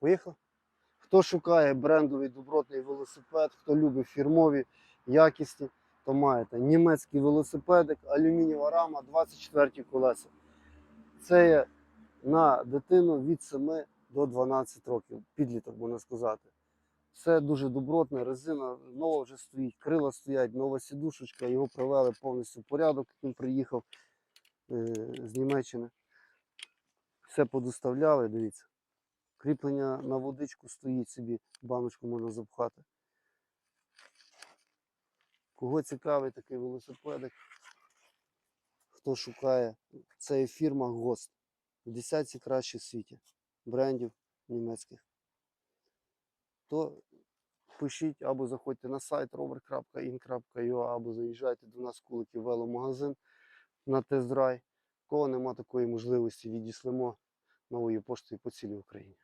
Поїхали? Хто шукає брендовий добротний велосипед, хто любить фірмові якісні, то маєте німецький велосипедик, алюмінієва рама, 24 колеса. Це є на дитину від 7 до 12 років, підліток, можна сказати. Все дуже добротне, резина нова вже стоїть, крила стоять, нова сідушечка, його привели повністю в порядок, він приїхав е, з Німеччини. Все подоставляли, дивіться. Кріплення на водичку стоїть собі, баночку можна запхати. Кого цікавий такий велосипедик, хто шукає, це фірма ГОСТ. В десятці кращих в світі брендів німецьких. То пишіть або заходьте на сайт rover.in.ua, або заїжджайте до нас Куликів веломагазин на тест-драйв. Кого нема такої можливості, відіслемо новою поштою по цілій Україні.